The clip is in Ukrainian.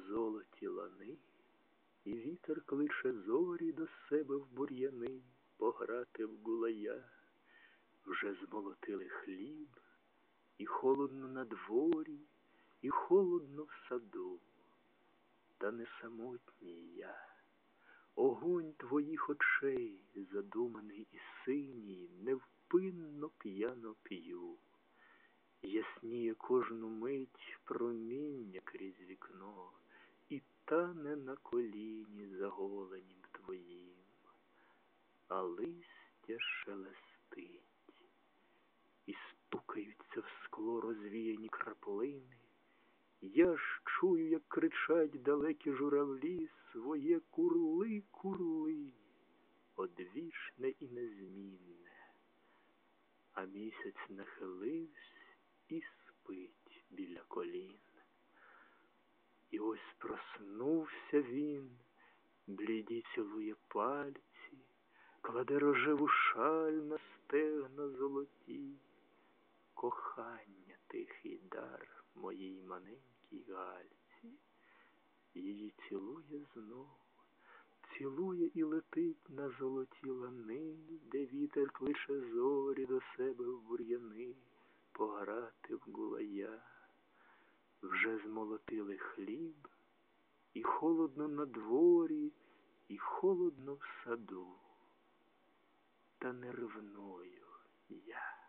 золоті лани, і вітер кличе зорі до себе в бур'яни пограти в гулая. Вже змолотили хліб, і холодно на дворі, і холодно в саду, та не самотній я. Огонь твоїх очей, задуманий і синій, невпинно п'яно п'ю. Ясніє кожну мить проміння крізь І тане на коліні заголенім твоїм, а листя шелестить, і стукаються в скло розвіяні краплини. Я ж чую, як кричать далекі журавлі своє курли, курли, одвічне і незмінне, а місяць нахилився і спить біля колін. І ось проснувся він, бліді цілує пальці, кладе рожеву шаль на стегна золоті, кохання тихий дар моїй маленькій гальці, її цілує знов, цілує і летить на золоті лани, де вітер кличе зорі до себе в бур'яни пограти. Вже змолотили хліб, і холодно на дворі, і холодно в саду, та нервною я.